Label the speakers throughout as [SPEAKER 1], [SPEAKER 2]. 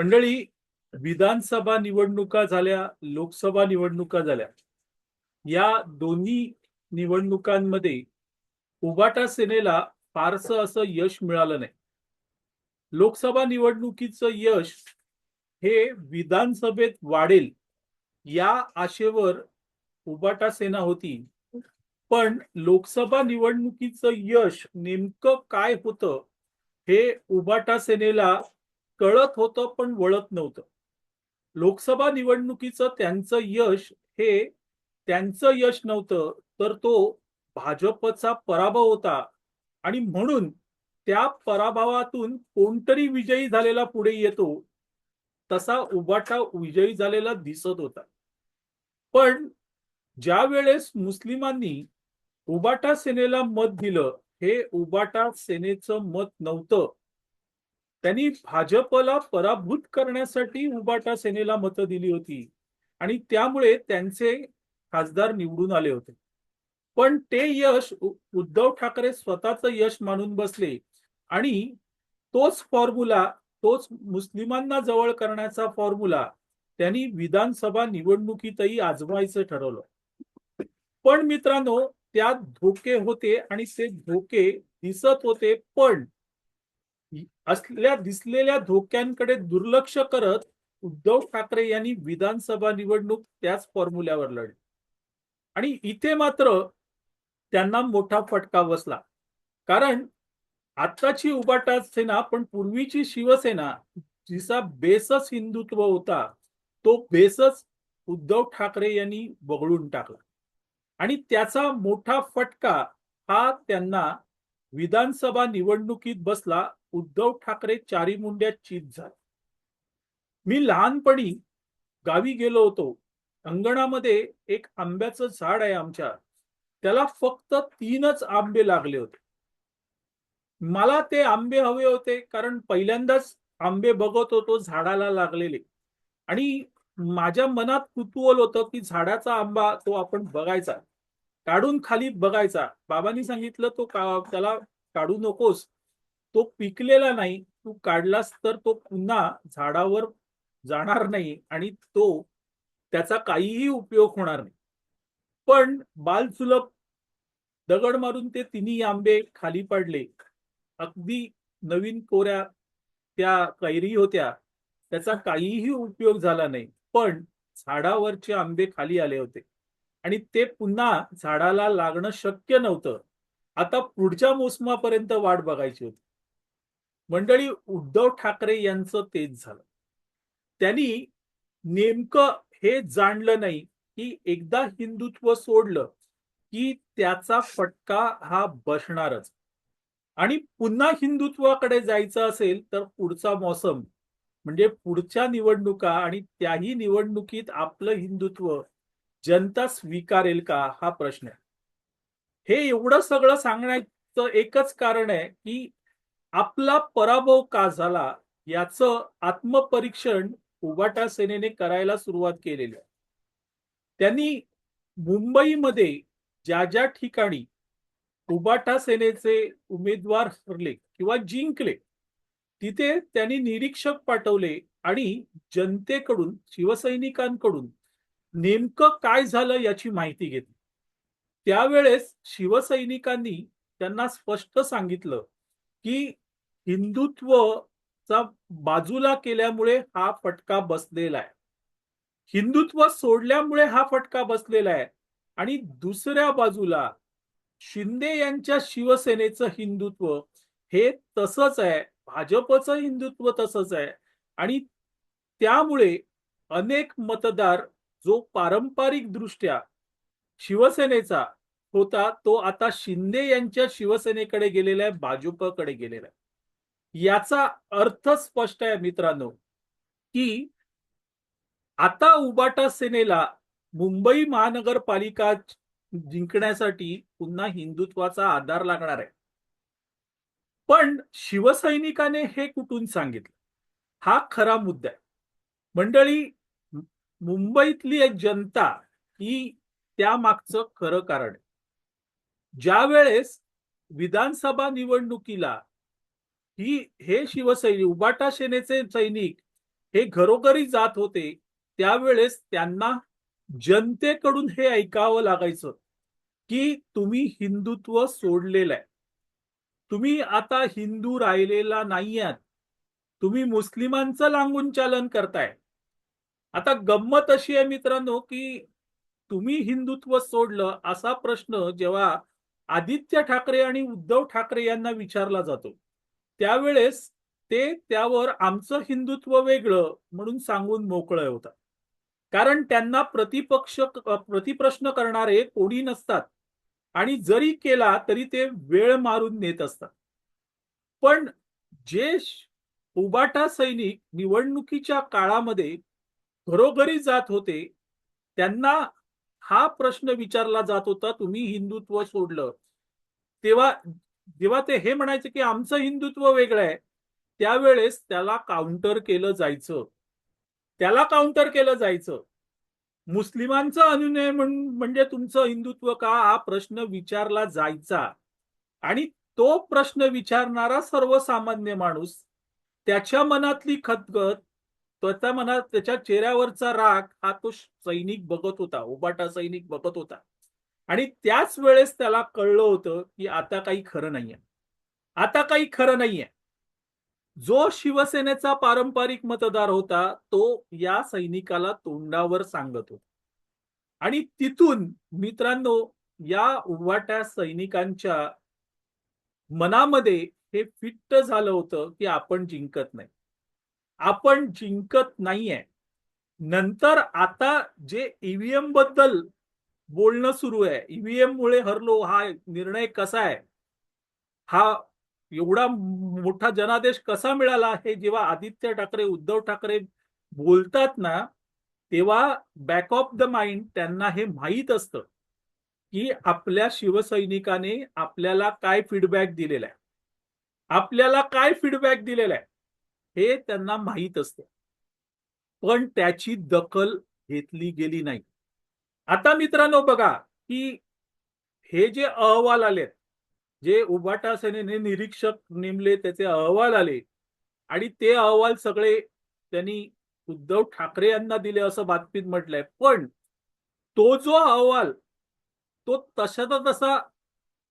[SPEAKER 1] मंडळी विधानसभा निवडणुका झाल्या लोकसभा निवडणुका झाल्या. या दोन्ही निवडणुकांमध्ये उबाटा सेनेला फारसं असं यश मिळालं नाही. लोकसभा निवडणुकीचं यश हे विधानसभेत वाढेल या आशेवर उबाटा सेना होती. पण लोकसभा निवडणुकीचं यश नेमकं काय होतं हे उबाटा सेनेला कळत होतं पण वळत नव्हतं. लोकसभा निवडणुकीचं त्यांचं यश हे त्यांचं यश नव्हतं तर तो भाजपचा पराभव होता. आणि म्हणून त्या पराभवातून कोणतरी विजयी झालेला पुढे येतो तसा उबाटा विजयी झालेला दिसत होता. पण ज्या वेळेस मुस्लिमांनी उबाटा सेनेला मत दिलं हे उबाटा सेनेचं मत नव्हतं. त्यांनी भाजपला पराभूत करण्यासाठी उबाटा सेनेला मतं दिली होती. आणि त्यामुळे त्यांचे खासदार निवडून आले होते. पण ते यश उद्धव ठाकरे स्वतःच यश मानून बसले. आणि तोच फॉर्म्युला तोच मुस्लिमांना जवळ करण्याचा फॉर्म्युला त्यांनी विधानसभा निवडणुकीतही आजमायचं ठरवलं. पण मित्रांनो त्यात धोके होते आणि ते धोके दिसत होते पण असलेल्या दिसलेल्या धोक्यांकडे दुर्लक्ष करत उद्धव ठाकरे यांनी विधानसभा निवडणूक त्याच फॉर्म्युल्यावर लढली. आणि इथे मात्र त्यांना मोठा फटका बसला. कारण आत्ताची उबाटा सेना पण पूर्वीची शिवसेना जिचा बेसच हिंदुत्व होता तो बेसच उद्धव ठाकरे यांनी वगळून टाकला. आणि त्याचा मोठा फटका हा त्यांना विधानसभा निवडणुकीत बसला उद्धव ठाकरे चारी मुंड्यात चित झाले. मी लहानपणी गावी गेलो होतो. अंगणामध्ये एक आंब्याचं झाड आहे आमच्या. त्याला फक्त तीनच आंबे लागले होते. मला ते आंबे हवे होते कारण पहिल्यांदाच आंबे बघत होतो झाडाला लागलेले. आणि माझ्या मनात कुतूहल होतं की झाडाचा आंबा तो आपण बघायचा. काढून खाली बघायचा. बाबांनी सांगितलं तो का त्याला काढू नकोस. तो पिकलेला नाही तू काढलास तर तो पुन्हा झाडावर जाणार नाही आणि तो त्याचा काहीही उपयोग होणार नाही. पण बालसुलभ दगड मारून ते तिन्ही आंबे खाली पडले. अगदी नवीन कोऱ्या त्या कैरी होत्या. त्याचा काहीही उपयोग झाला नाही. पण झाडावरचे आंबे खाली आले होते. आणि ते पुन्हा झाडाला लागणं शक्य नव्हतं. आता पुढच्या मोसमापर्यंत वाट बघायची होती. मंडळी उद्धव ठाकरे यांचं तेच झालं. त्यांनी नेमकं हे जाणलं नाही की एकदा हिंदुत्व सोडलं की त्याचा फटका हा बसणारच. आणि पुन्हा हिंदुत्वाकडे जायचं असेल तर पुढचा मौसम म्हणजे पुढच्या निवडणुका आणि त्याही निवडणुकीत आपलं हिंदुत्व जनता स्वीकारेल का हा प्रश्न आहे. हे एवढं सगळं सांगण्याचं एकच कारण आहे की आपला पराभव का झाला याचं आत्मपरीक्षण उबाटा सेनेने करायला सुरुवात केलेली आहे. त्यांनी मुंबईमध्ये ज्या ज्या ठिकाणी उबाटा सेनेचे उमेदवार हरले किंवा जिंकले तिथे त्यांनी निरीक्षक पाठवले आणि जनतेकडून शिवसैनिकांकडून नेमकं काय झालं याची माहिती घेतली. त्यावेळेस शिवसैनिकांनी त्यांना स्पष्ट सांगितलं की हिंदुत्वचा बाजूला केल्यामुळे हा फटका बसलेला आहे. हिंदुत्व सोडल्यामुळे हा फटका बसलेला आहे. आणि दुसऱ्या बाजूला शिंदे यांच्या शिवसेनेचं हिंदुत्व हे तसंच आहे. भाजपचं हिंदुत्व तसंच आहे. आणि त्यामुळे अनेक मतदार जो पारंपरिक दृष्ट्या शिवसेनेचा होता तो आता शिंदे यांच्या शिवसेनेकडे गेलेला आहे भाजपकडे गेलेला आहे. याचा अर्थ स्पष्ट आहे मित्रांनो की आता उबाटा सेनेला मुंबई महानगरपालिका जिंकण्यासाठी पुन्हा हिंदुत्वाचा आधार लागणार आहे. पण शिवसैनिकाने हे कुठून सांगितलं? हा खरा मुद्दा आहे. मंडळी मुंबईतली एक जनता ही त्यामागचं खरं कारण आहे. ज्या वेळेस विधानसभा निवडणुकीला ही हे शिवसैनिक उबाटा सेनेचे सैनिक हे घरोघरी जात होते त्यावेळेस त्यांना जनतेकडून हे ऐकावं लागायचं की तुम्ही हिंदुत्व सोडलेलं आहे. तुम्ही आता हिंदू राहिलेला नाही आहात तुम्ही मुस्लिमांचं लांगून चालन करताय. आता गंमत अशी आहे मित्रांनो की तुम्ही हिंदुत्व सोडलं असा प्रश्न जेव्हा आदित्य ठाकरे आणि उद्धव ठाकरे यांना विचारला जातो. त्यावेळेस ते त्यावर आमचं हिंदुत्व वेगळं म्हणून सांगून मोकळं होता कारण त्यांना प्रतिपक्ष प्रतिप्रश्न करणारे कोणी नसतात. आणि जरी केला तरी ते वेळ मारून नेत असतात. पण जे उबाटा सैनिक निवडणुकीच्या काळामध्ये घरोघरी जात होते त्यांना हा प्रश्न विचारला जात होता तुम्ही हिंदुत्व सोडलं. तेव्हा जेव्हा ते हे म्हणायचे की आमचं हिंदुत्व वेगळं आहे त्यावेळेस त्याला काउंटर केलं जायचं. त्याला काउंटर केलं जायचं. मुस्लिमांचं अनुनय म्हणजे तुमचं हिंदुत्व का? हा प्रश्न विचारला जायचा. आणि तो प्रश्न विचारणारा सर्वसामान्य माणूस त्याच्या मनातली खतगत त्याच्या मनात त्याच्या चेहऱ्यावरचा राग हा तो सैनिक बघत होता उबाटा सैनिक बघत होता. आणि त्याच वेळेस त्याला कळलं होतं की आता काही खरं नाहीये. आता काही खरं नाहीये. जो शिवसेनेचा पारंपरिक मतदार होता तो या सैनिकाला तोंडावर सांगत होता. आणि तिथून मित्रांनो या उभाट्या सैनिकांच्या मनामध्ये हे फिट्ट झालं होतं की आपण जिंकत नाही. आपण जिंकत नाहीये. नंतर आता जे ईव्हीएमबद्दल बोलणं सुरू आहे. ईव्हीएम मुळे हरलो हा निर्णय कसा आहे? हा एवढा मोठा जनादेश कसा मिळाला हे जेव्हा आदित्य ठाकरे उद्धव ठाकरे बोलतात ना तेव्हा बॅक ऑफ द माइंड त्यांना हे माहीत असतं की आपल्या शिवसैनिकाने आपल्याला काय फीडबॅक दिलेला आहे? आपल्याला काय फीडबॅक दिलेला आहे? हे त्यांना माहीत असतं. पण त्याची दखल घेतली गेली नाही. आता मित्रांनो बघा की हे जे अहवाल आलेत जे उभाटा सेनेने निरीक्षक नेमले त्याचे अहवाल आले आणि ते अहवाल सगळे त्यांनी उद्धव ठाकरे यांना दिले असं बातमीत म्हटलंय. पण तो जो अहवाल तो तशाचा तसा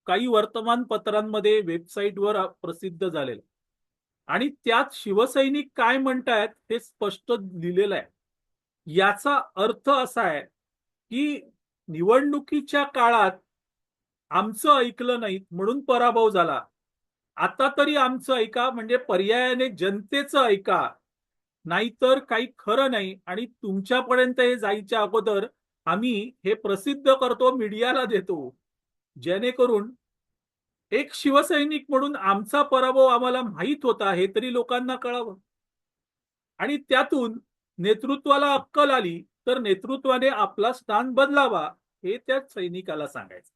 [SPEAKER 1] काही वर्तमानपत्रांमध्ये वेबसाईटवर प्रसिद्ध झालेला आणि त्यात शिवसैनिक काय म्हणतायत हे स्पष्ट लिहिलेलं आहे. याचा अर्थ असा आहे की निवडणुकीच्या काळात आमचं ऐकलं नाही म्हणून पराभव झाला. आता तरी आमचं ऐका म्हणजे पर्यायाने जनतेचं ऐका. नाहीतर काही खरं नाही आणि तुमच्यापर्यंत हे जायच्या अगोदर आम्ही हे प्रसिद्ध करतो मीडियाला देतो. जेणेकरून एक शिवसैनिक म्हणून आमचा पराभव आम्हाला माहीत होता हे तरी लोकांना कळावं. आणि त्यातून नेतृत्वाला अक्कल आली तर नेतृत्वाने आपला स्थान बदलावा हे त्या सैनिकाला सांगायचं.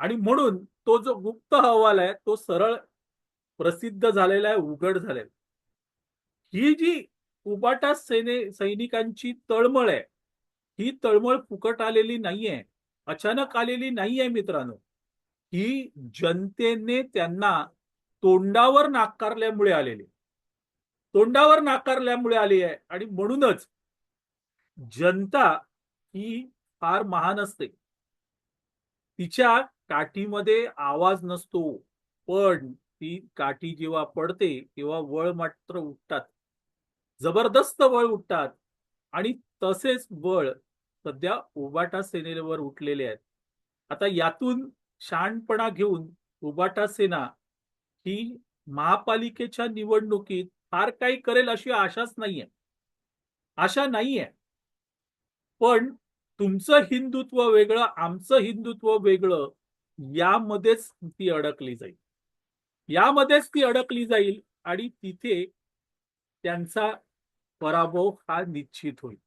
[SPEAKER 1] आणि म्हणून तो जो गुप्त अहवाल आहे तो सरळ प्रसिद्ध झालेला आहे उघड झालेला ही जी उबाटा सैने सैनिकांची तळमळ आहे ही तळमळ फुकट आलेली नाहीये अचानक आलेली नाहीये मित्रांनो. ही जनतेने त्यांना तोंडावर नाकारल्यामुळे आलेली तोंडावर नाकारल्यामुळे आली आहे आणि म्हणूनच जनता ही फार महान असते. तिच्या काठीमध्ये आवाज नसतो पण ती काठी जेव्हा पडते तेव्हा वळ मात्र उठतात. जबरदस्त वळ उठतात आणि तसेच वळ सध्या उबाटा सेनेवर उठलेले आहेत. आता यातून शहाणपणा घेऊन उबाटा सेना ही महापालिकेच्या निवडणुकीत फार काही करेल अशी आशाच नाहीये. आशा नाहीये. पण तुमचं हिंदुत्व वेगळं आमचं हिंदुत्व वेगळं यामध्येच ती अडकली जाईल. यामध्येच ती अडकली जाईल आणि तिथे त्यांचा पराभव हा निश्चित होईल.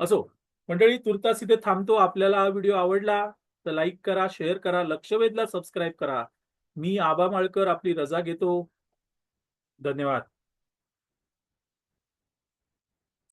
[SPEAKER 1] असो मंडळी तुर्तास इथे थांबतो. आपल्याला हा व्हिडिओ आवडला तर लाईक करा शेअर करा लक्षवेधला सबस्क्राईब करा. मी आबा माळकर आपली रजा घेतो. धन्यवाद.